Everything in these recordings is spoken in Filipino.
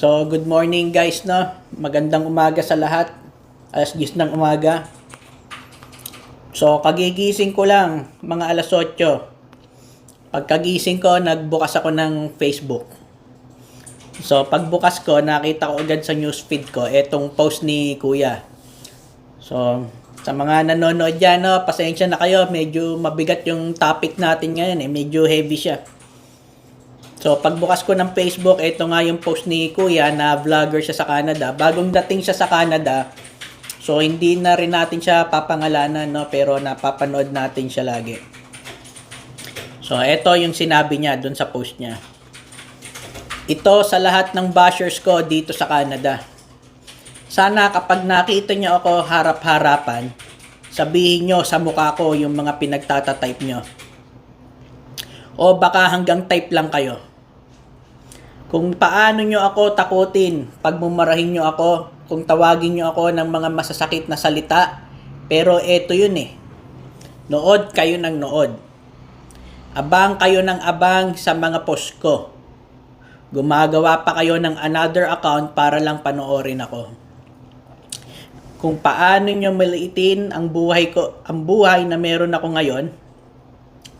So, good morning guys, no? Magandang umaga sa lahat. Alas 10 ng umaga. So, kagigising ko lang, mga alas 8. Pagkagising ko, nagbukas ako ng Facebook. So, pagbukas ko, nakita ko agad sa newsfeed ko, etong post ni Kuya. So, sa mga nanonood dyan, no, pasensya na kayo, medyo mabigat yung topic natin ngayon, eh. medyo heavy siya. So, pagbukas ko ng Facebook, ito nga yung post ni Kuya na vlogger siya sa Canada. Bagong dating siya sa Canada, so hindi na rin natin siya papangalanan, no? pero napapanood natin siya lagi. So, ito yung sinabi niya dun sa post niya. Ito sa lahat ng bashers ko dito sa Canada. Sana kapag nakita niyo ako harap-harapan, sabihin niyo sa mukha ko yung mga pinagtatatype niyo. O baka hanggang type lang kayo. Kung paano nyo ako takutin, pagmumarahin nyo ako, kung tawagin nyo ako ng mga masasakit na salita, pero eto yun eh. Nood kayo ng nood. Abang kayo ng abang sa mga post ko. Gumagawa pa kayo ng another account para lang panoorin ako. Kung paano nyo maliitin ang buhay ko, ang buhay na meron ako ngayon,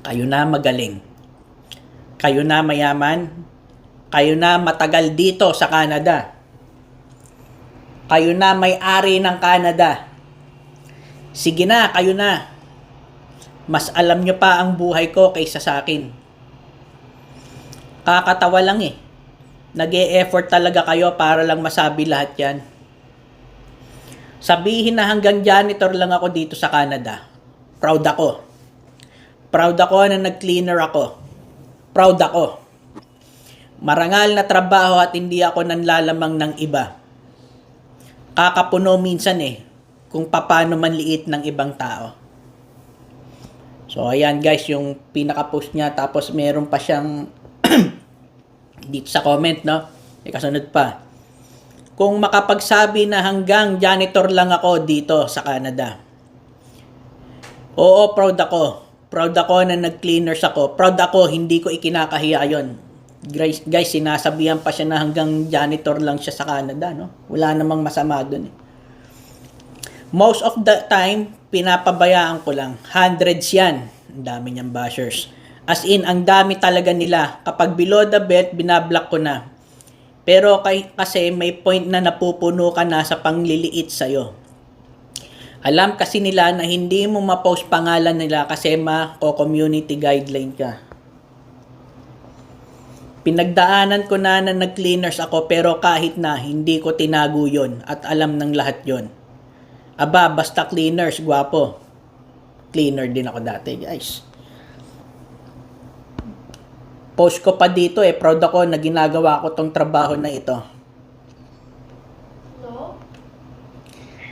kayo na magaling. Kayo na mayaman, kayo na matagal dito sa Canada. Kayo na may-ari ng Canada. Sige na, kayo na. Mas alam nyo pa ang buhay ko kaysa sa akin. Kakatawa lang eh. nag effort talaga kayo para lang masabi lahat yan. Sabihin na hanggang janitor lang ako dito sa Canada. Proud ako. Proud ako na nag-cleaner ako. Proud ako. Marangal na trabaho at hindi ako nanlalamang ng iba. Kakapuno minsan eh kung paano manliit ng ibang tao. So ayan guys yung pinaka-post niya tapos meron pa siyang dito sa comment no. May kasunod pa. Kung makapagsabi na hanggang janitor lang ako dito sa Canada. Oo, proud ako. Proud ako na nag-cleaners ako. Proud ako, hindi ko ikinakahiya yon. Guys, guys, sinasabihan pa siya na hanggang janitor lang siya sa Canada, no? Wala namang masama doon eh. Most of the time, pinapabayaan ko lang. Hundreds yan. Ang dami niyang bashers. As in, ang dami talaga nila. Kapag below the belt, binablock ko na. Pero kay, kasi may point na napupuno ka na sa pangliliit sa'yo. Alam kasi nila na hindi mo ma-post pangalan nila kasi ma-community guideline ka. Pinagdaanan ko na na nag-cleaners ako pero kahit na hindi ko tinago yon at alam ng lahat yon. Aba, basta cleaners, gwapo. Cleaner din ako dati, guys. Post ko pa dito eh, proud ako na ginagawa ko tong trabaho na ito. Hello?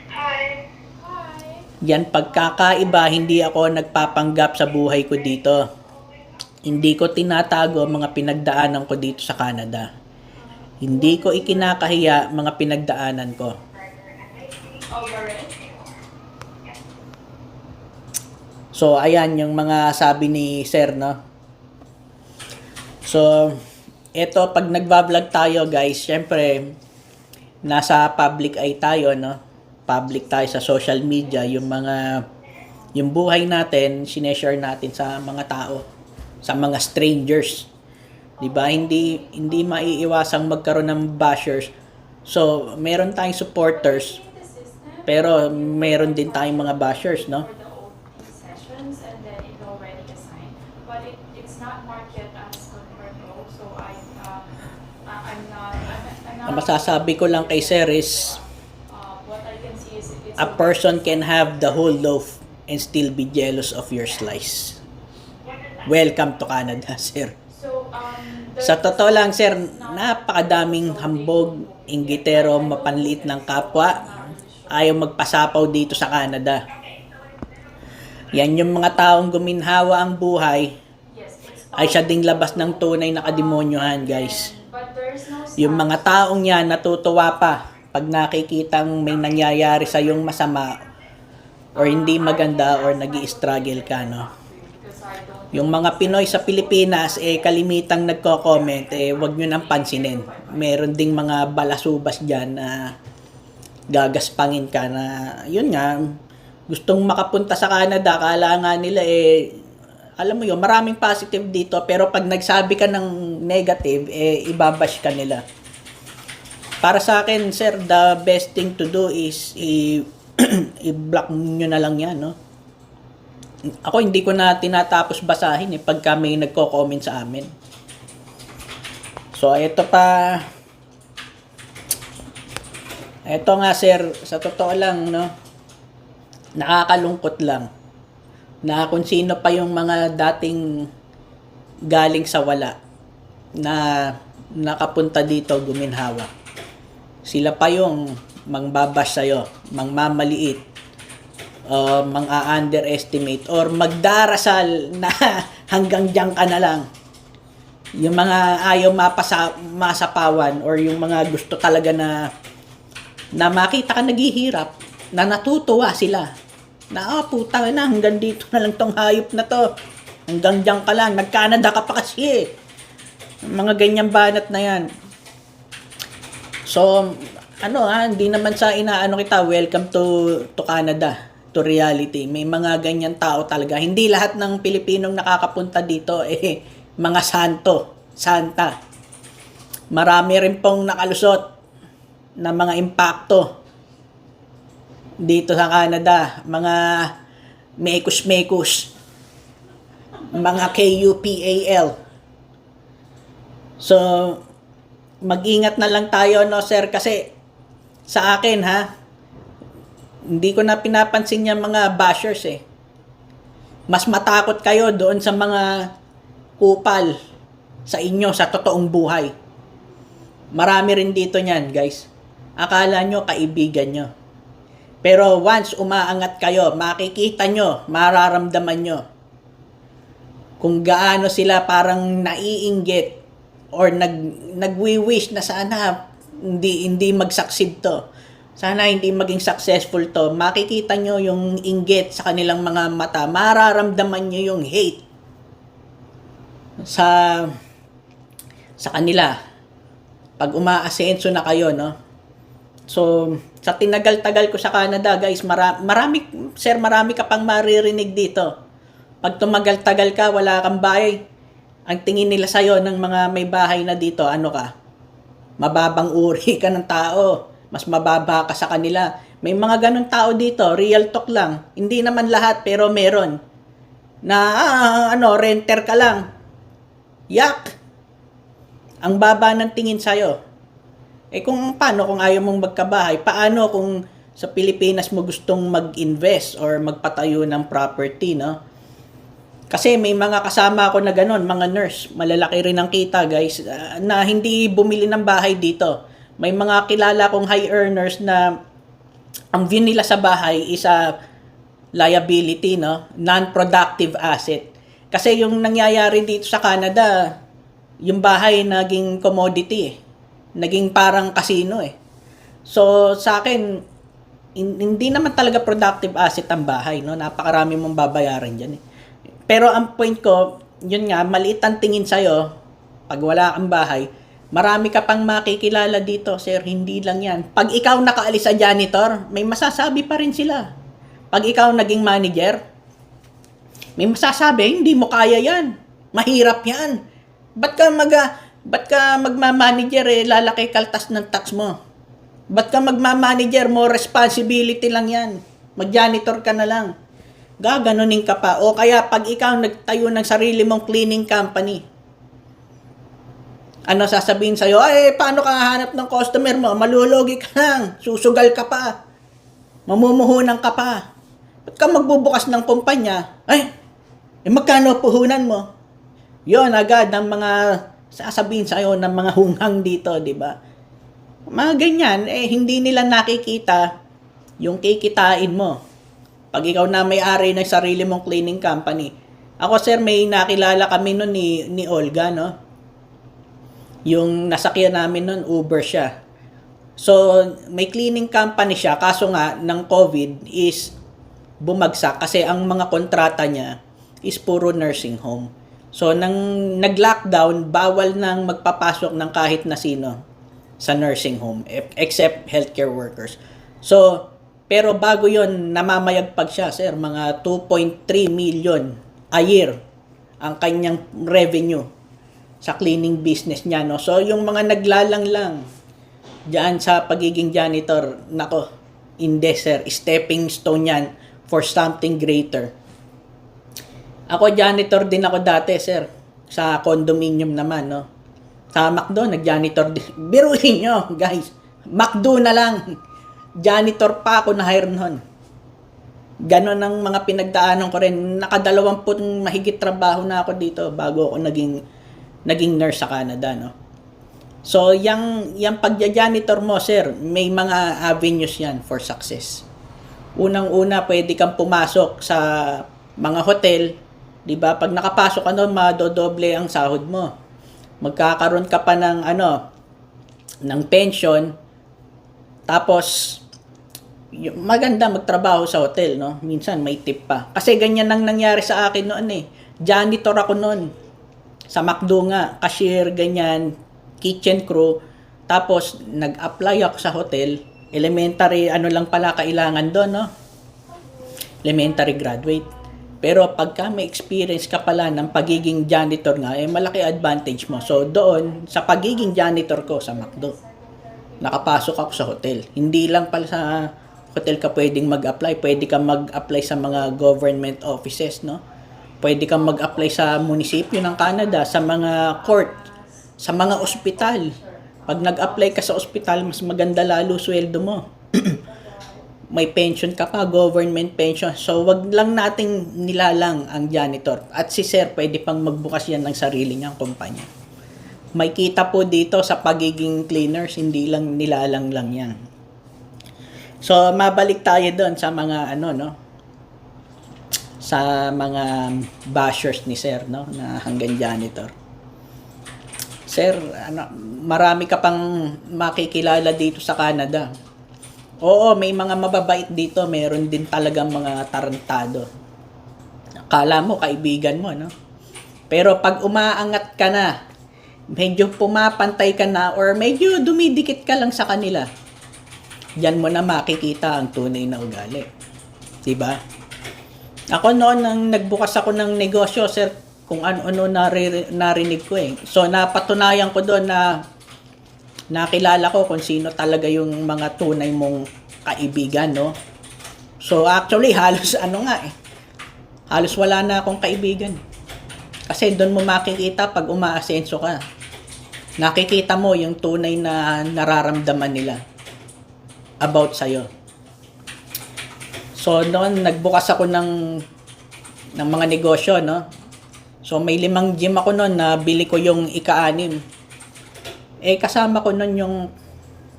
Hi. Hi. Yan pagkakaiba, hindi ako nagpapanggap sa buhay ko dito. Hindi ko tinatago mga pinagdaanan ko dito sa Canada. Hindi ko ikinakahiya mga pinagdaanan ko. So, ayan yung mga sabi ni Sir, no? So, eto, pag nagbablog tayo, guys, syempre, nasa public eye tayo, no? Public tayo sa social media, yung mga, yung buhay natin, sineshare natin sa mga tao, sa mga strangers. 'Di ba? Hindi hindi maiiwasang magkaroon ng bashers. So, meron tayong supporters, pero meron din tayong mga bashers, no? Ang masasabi ko lang kay Sir is, a person can have the whole loaf and still be jealous of your slice. Welcome to Canada, Sir. So, um. Sa totoo lang, Sir, napakadaming hambog, inggitero, mapanliit ng kapwa, ayaw magpasapaw dito sa Canada. Yan yung mga taong guminhawa ang buhay, ay siya ding labas ng tunay na kademonyohan, guys. Yung mga taong yan natutuwa pa pag nakikitang may nangyayari sa yung masama or hindi maganda or nag struggle ka, no? Yung mga Pinoy sa Pilipinas, eh, kalimitang nagko-comment, eh, wag nyo nang pansinin. Meron ding mga balasubas dyan na gagaspangin ka na, yun nga, gustong makapunta sa Canada, akala nga nila, eh, alam mo yun, maraming positive dito, pero pag nagsabi ka ng negative, eh, ibabash ka nila. Para sa akin, sir, the best thing to do is i- i-block nyo na lang yan, no? Ako hindi ko na tinatapos basahin eh pagka may nagko-comment sa amin. So ito pa ito nga sir, sa totoo lang no. Nakakalungkot lang na kung sino pa yung mga dating galing sa wala na nakapunta dito guminhawa. Sila pa yung mangbabash sa'yo, mangmamaliit, uh, mang-underestimate or magdarasal na hanggang diyan ka na lang. Yung mga ayaw mapasa, masapawan or yung mga gusto talaga na na makita ka naghihirap, na natutuwa sila. Na, ah, putang na, hanggang dito na lang tong hayop na to. Hanggang diyan ka lang, nag-Canada ka pa kasi eh. Mga ganyang banat na yan. So, ano ha, hindi naman sa inaano kita, welcome to to Canada, to reality. May mga ganyan tao talaga. Hindi lahat ng Pilipinong nakakapunta dito eh mga santo, santa. Marami rin pong nakalusot na mga impacto dito sa Canada, mga mekus-mekus, mga KUPAL. So, mag-ingat na lang tayo, no, sir, kasi sa akin, ha, hindi ko na pinapansin yung mga bashers, eh. Mas matakot kayo doon sa mga kupal sa inyo, sa totoong buhay. Marami rin dito niyan, guys. Akala nyo, kaibigan nyo. Pero once umaangat kayo, makikita nyo, mararamdaman nyo kung gaano sila parang naiinggit or nag nagwi-wish na sana hindi hindi mag-succeed to. Sana hindi maging successful to. Makikita nyo yung inggit sa kanilang mga mata. Mararamdaman nyo yung hate sa sa kanila pag umaasenso na kayo, no? So, sa tinagal-tagal ko sa Canada, guys, mara- marami, sir, marami ka pang maririnig dito. Pag tumagal-tagal ka, wala kang bahay. Ang tingin nila sa'yo ng mga may bahay na dito, ano ka? Mababang uri ka ng tao. Mas mababa ka sa kanila. May mga ganong tao dito, real talk lang. Hindi naman lahat, pero meron. Na, ah, ano, renter ka lang. Yak! Ang baba ng tingin sa'yo. Eh kung paano kung ayaw mong magkabahay, paano kung sa Pilipinas mo gustong mag-invest or magpatayo ng property, no? Kasi may mga kasama ako na ganun, mga nurse, malalaki rin ang kita guys, ah, na hindi bumili ng bahay dito. May mga kilala kong high earners na ang view nila sa bahay is a liability, no? Non-productive asset. Kasi yung nangyayari dito sa Canada, yung bahay naging commodity eh. Naging parang casino eh. So, sa akin, hin- hindi naman talaga productive asset ang bahay, no? Napakarami mong babayaran diyan eh. Pero ang point ko, yun nga, maliit ang tingin sa'yo, pag wala kang bahay, marami ka pang makikilala dito, sir, hindi lang yan. Pag ikaw nakaalis sa janitor, may masasabi pa rin sila. Pag ikaw naging manager, may masasabi, hindi mo kaya yan. Mahirap yan. Ba't ka mag ba't ka magma-manager eh, lalaki kaltas ng tax mo? Ba't ka magma-manager mo, responsibility lang yan. Mag-janitor ka na lang. Gaganunin ka pa. O kaya pag ikaw nagtayo ng sarili mong cleaning company, ano sasabihin sa'yo? Ay, paano ka hahanap ng customer mo? Malulugi ka lang. Susugal ka pa. Mamumuhunan ka pa. Ba't ka magbubukas ng kumpanya? Ay, eh magkano puhunan mo? Yon agad ang mga sasabihin sa'yo ng mga hunghang dito, di ba? Mga ganyan, eh hindi nila nakikita yung kikitain mo. Pag ikaw na may-ari ng sarili mong cleaning company. Ako sir, may nakilala kami noon ni, ni Olga, no? Yung nasakyan namin noon, Uber siya. So, may cleaning company siya, kaso nga, ng COVID is bumagsak kasi ang mga kontrata niya is puro nursing home. So, nang nag-lockdown, bawal nang magpapasok ng kahit na sino sa nursing home, e- except healthcare workers. So, pero bago yon namamayagpag siya, sir, mga 2.3 million a year ang kanyang revenue sa cleaning business niya, no? So, yung mga naglalang lang diyan sa pagiging janitor, nako, hindi, sir, stepping stone yan for something greater. Ako, janitor din ako dati, sir. Sa condominium naman, no? Sa McDo, nag-janitor din. Biruin nyo, guys. McDo na lang. Janitor pa ako na hire noon. Ganon ang mga pinagdaanan ko rin. Nakadalawampung mahigit trabaho na ako dito bago ako naging naging nurse sa Canada, no? So, yung, yung pagja-janitor mo, sir, may mga avenues yan for success. Unang-una, pwede kang pumasok sa mga hotel, 'di ba? Pag nakapasok ka doon, madodoble ang sahod mo. Magkakaroon ka pa ng ano, ng pension. Tapos maganda magtrabaho sa hotel, no? Minsan may tip pa. Kasi ganyan nang nangyari sa akin noon eh. Janitor ako noon. Sa McDo nga, cashier, ganyan, kitchen crew. Tapos, nag-apply ako sa hotel. Elementary, ano lang pala kailangan doon, no? Elementary graduate. Pero pagka may experience ka pala ng pagiging janitor nga, eh malaki advantage mo. So doon, sa pagiging janitor ko sa McDo, nakapasok ako sa hotel. Hindi lang pala sa hotel ka pwedeng mag-apply. Pwede ka mag-apply sa mga government offices, no? Pwede kang mag-apply sa munisipyo ng Canada, sa mga court, sa mga ospital. Pag nag-apply ka sa ospital, mas maganda lalo sweldo mo. May pension ka pa, government pension. So, wag lang nating nilalang ang janitor. At si sir, pwede pang magbukas yan ng sarili niyang kumpanya. May kita po dito sa pagiging cleaners, hindi lang nilalang lang yan. So, mabalik tayo doon sa mga ano, no? Sa mga bashers ni sir, no? Na hanggang janitor. Sir, ano, marami ka pang makikilala dito sa Canada. Oo, may mga mababait dito. Meron din talagang mga tarantado. Akala mo, kaibigan mo, no? Pero pag umaangat ka na, medyo pumapantay ka na or medyo dumidikit ka lang sa kanila, diyan mo na makikita ang tunay na ugali. 'Di ba? Ako noon nang nagbukas ako ng negosyo, sir, kung ano-ano nari- narinig ko eh. So napatunayan ko doon na nakilala ko kung sino talaga yung mga tunay mong kaibigan, no? So actually halos ano nga eh. Halos wala na akong kaibigan. Kasi doon mo makikita pag umaasenso ka. Nakikita mo yung tunay na nararamdaman nila about sa'yo. So, noon, nagbukas ako ng, ng mga negosyo, no? So, may limang gym ako noon na bili ko yung ika-anim. Eh, kasama ko noon yung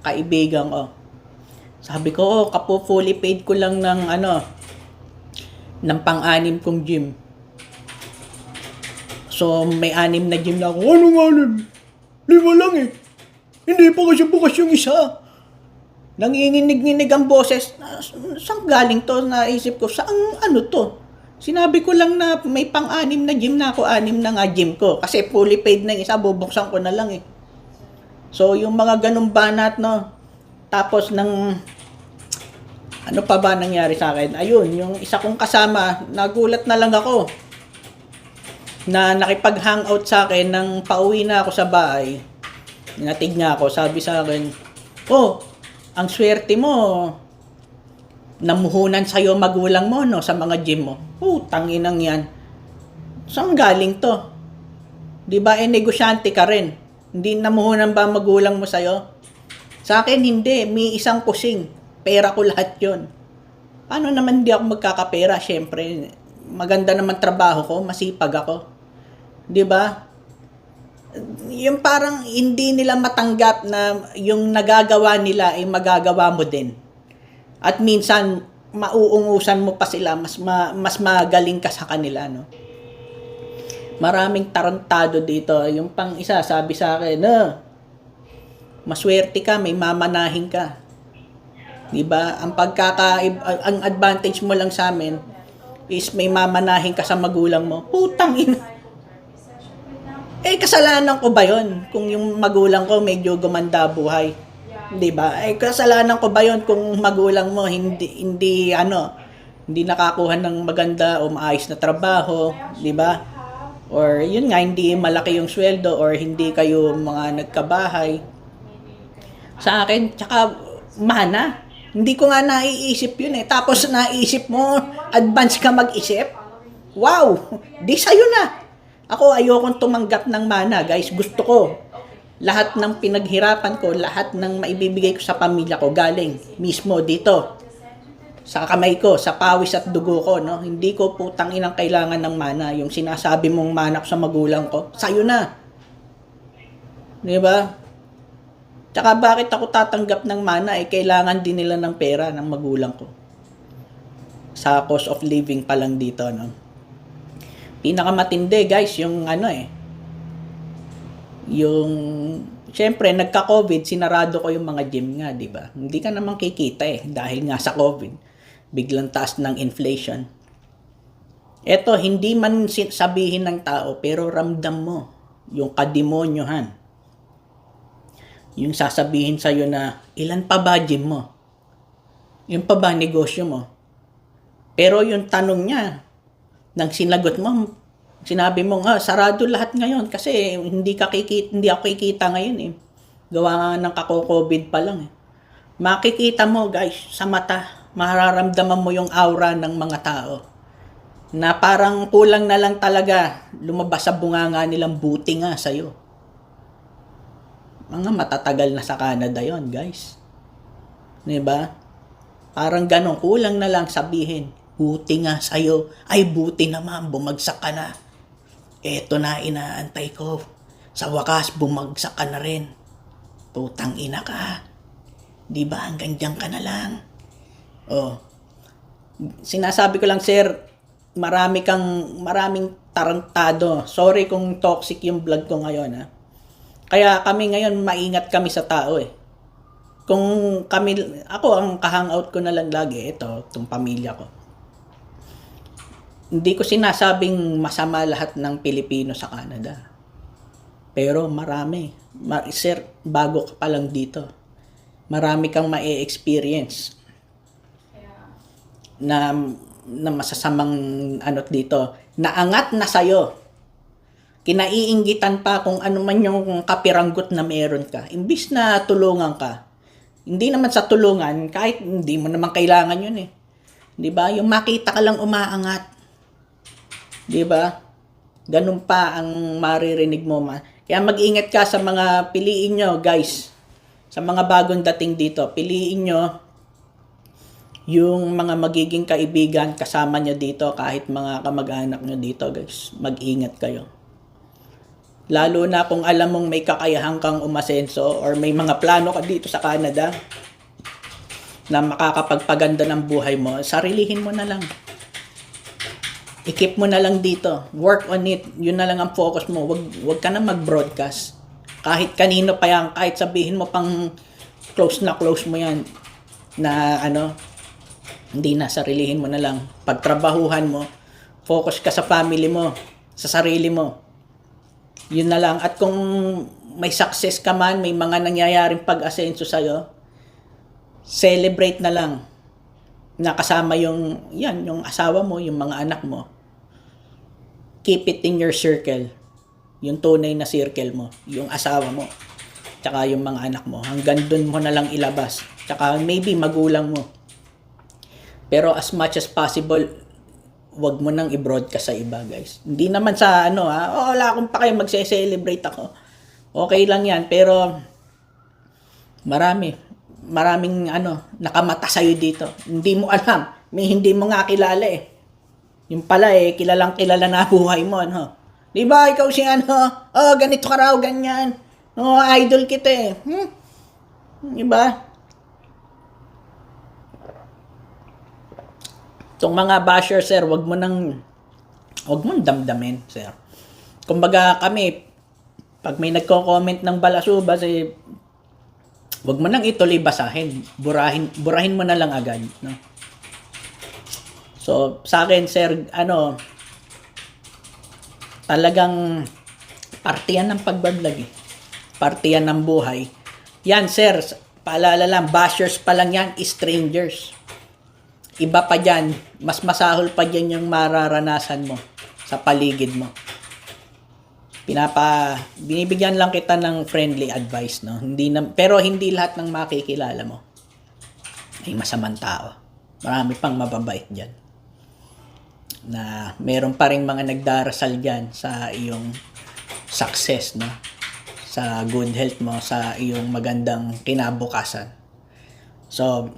kaibigan ko. Sabi ko, oh, kapo fully paid ko lang ng ano, ng pang-anim kong gym. So, may anim na gym na ako. Anong anim? Lima lang eh. Hindi pa kasi bukas yung isa. Nanginginig-nginig ang boses. Saan galing to? Naisip ko, saan ano to? Sinabi ko lang na may pang-anim na gym na ako, anim na nga gym ko. Kasi fully paid na isa, bubuksan ko na lang eh. So, yung mga ganung banat, no? Tapos, ng ano pa ba nangyari sa akin? Ayun, yung isa kong kasama, nagulat na lang ako na nakipag-hangout sa akin nang pauwi na ako sa bahay. Natig niya ako, sabi sa akin, Oh, ang swerte mo, namuhunan sa'yo magulang mo, no, sa mga gym mo. Oh, tanginang yan. Saan galing to? Di ba, eh, negosyante ka rin. Hindi namuhunan ba magulang mo sa'yo? Sa akin, hindi. May isang kusing. Pera ko lahat yon. Paano naman hindi ako magkakapera? Siyempre, maganda naman trabaho ko, masipag ako. 'Di ba? Yung parang hindi nila matanggap na yung nagagawa nila ay magagawa mo din. At minsan mauungusan mo pa sila, mas ma, mas magaling ka sa kanila, no? Maraming tarantado dito. Yung pang isa, sabi sa akin, no, maswerte ka, may mamanahin ka. 'Di ba? Ang pagkaka ang advantage mo lang sa amin, is may mamanahin ka sa magulang mo. Putang ina. Eh, kasalanan ko ba yon Kung yung magulang ko medyo gumanda buhay. Yeah. Di ba? Eh, kasalanan ko ba yon kung magulang mo hindi, hindi, ano, hindi nakakuha ng maganda o maayos na trabaho. Di ba? Or yun nga, hindi malaki yung sweldo or hindi kayo mga nagkabahay. Sa akin, tsaka mana. Hindi ko nga naiisip yun eh. Tapos naisip mo, advance ka mag-isip. Wow! Di sa'yo na. Ako ayokong tumanggap ng mana, guys. Gusto ko. Lahat ng pinaghirapan ko, lahat ng maibibigay ko sa pamilya ko, galing mismo dito. Sa kamay ko, sa pawis at dugo ko, no? Hindi ko putang inang kailangan ng mana. Yung sinasabi mong mana sa magulang ko, sa'yo na. Di ba? Tsaka bakit ako tatanggap ng mana eh kailangan din nila ng pera ng magulang ko. Sa cost of living pa lang dito, no? Pinakamatindi, guys, yung ano eh. Yung Siyempre, nagka-COVID, sinarado ko yung mga gym nga, di ba? Hindi ka naman kikita eh, dahil nga sa COVID. Biglang taas ng inflation. Eto, hindi man sabihin ng tao, pero ramdam mo yung kademonyohan yung sasabihin sa'yo na, ilan pa ba gym mo? Yung pa ba negosyo mo? Pero yung tanong niya, nang sinagot mo, sinabi mo nga, sarado lahat ngayon kasi hindi ka kikita, hindi ako kikita ngayon eh. Gawa nga ng kako-COVID pa lang eh. Makikita mo guys, sa mata, mararamdaman mo yung aura ng mga tao. Na parang kulang na lang talaga lumabas sa bunganga nilang buti nga sa'yo mga matatagal na sa Canada yon guys. 'Di ba? Parang ganun, kulang na lang sabihin, buti nga sa'yo, ay buti naman, bumagsak ka na. Eto na inaantay ko. Sa wakas, bumagsak ka na rin. Putang ina ka. Di ba hanggang dyan ka na lang? Oh. Sinasabi ko lang, sir, marami kang, maraming tarantado. Sorry kung toxic yung vlog ko ngayon, ha. Kaya kami ngayon, maingat kami sa tao eh. Kung kami, ako ang kahangout ko na lang lagi, ito, itong pamilya ko. Hindi ko sinasabing masama lahat ng Pilipino sa Canada. Pero marami. Ma- sir, bago ka pa lang dito. Marami kang ma-experience na na masasamang ano dito. Naangat na sa'yo. Kinaiinggitan pa kung ano man yung kapiranggot na meron ka. Imbis na tulungan ka. Hindi naman sa tulungan, kahit hindi mo naman kailangan yun eh. 'Di ba? Yung makita ka lang umaangat. 'Di ba? Ganun pa ang maririnig mo. Ma. Kaya mag-ingat ka sa mga piliin nyo, guys. Sa mga bagong dating dito, piliin nyo yung mga magiging kaibigan kasama nyo dito, kahit mga kamag-anak nyo dito, guys. Mag-ingat kayo. Lalo na kung alam mong may kakayahan kang umasenso or may mga plano ka dito sa Canada na makakapagpaganda ng buhay mo, sarilihin mo na lang. I-keep mo na lang dito. Work on it. Yun na lang ang focus mo. Wag, wag ka na mag-broadcast. Kahit kanino pa yan, kahit sabihin mo pang close na close mo yan, na ano, hindi na, sarilihin mo na lang. Pagtrabahuhan mo, focus ka sa family mo, sa sarili mo. Yun na lang. At kung may success ka man, may mga nangyayaring pag-asenso sa'yo, celebrate na lang na kasama yung, yan, yung asawa mo, yung mga anak mo. Keep it in your circle. Yung tunay na circle mo, yung asawa mo, tsaka yung mga anak mo. Hanggang dun mo na lang ilabas. Tsaka maybe magulang mo. Pero as much as possible, wag mo nang i-broadcast sa iba, guys. Hindi naman sa ano ha, oh, wala akong pa magse-celebrate ako. Okay lang yan, pero marami, maraming ano, nakamata sa'yo dito. Hindi mo alam, may hindi mo nga kilala eh. Yung pala eh, kilalang kilala na buhay mo, ano. Di ba, ikaw si ano, oh, ganito ka raw, ganyan. Oh, idol kita eh. Hmm? Di ba? Itong mga basher, sir, wag mo nang, wag mo damdamin, sir. Kumbaga kami, pag may nagko-comment ng balasubas, eh, wag mo nang ituloy basahin. Burahin, burahin mo na lang agad, no? So, So, sa akin, sir, ano, talagang partiyan ng pagbablog eh. Partiyan ng buhay. Yan, sir, paalala lang, bashers pa lang yan, strangers. Iba pa dyan, mas masahol pa dyan yung mararanasan mo sa paligid mo. Pinapa, binibigyan lang kita ng friendly advice, no? Hindi na, pero hindi lahat ng makikilala mo ay masamang tao. Marami pang mababait dyan. Na meron pa rin mga nagdarasal dyan sa iyong success, no? Sa good health mo, sa iyong magandang kinabukasan. So,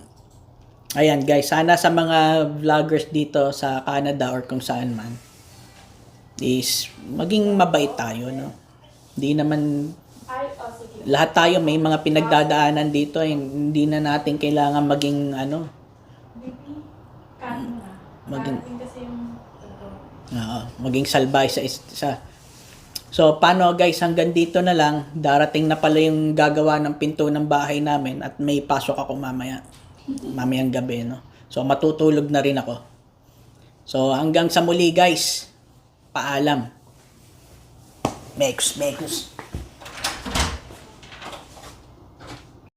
ayan guys, sana sa mga vloggers dito sa Canada or kung saan man, is maging mabait tayo, no? Hindi naman lahat tayo may mga pinagdadaanan dito eh. hindi na natin kailangan maging ano. Maging- oo, maging salbay sa isa so paano guys hanggang dito na lang darating na pala yung gagawa ng pinto ng bahay namin at may pasok ako mamaya mamayang gabi no so matutulog na rin ako so hanggang sa muli guys paalam Mekus, mekus.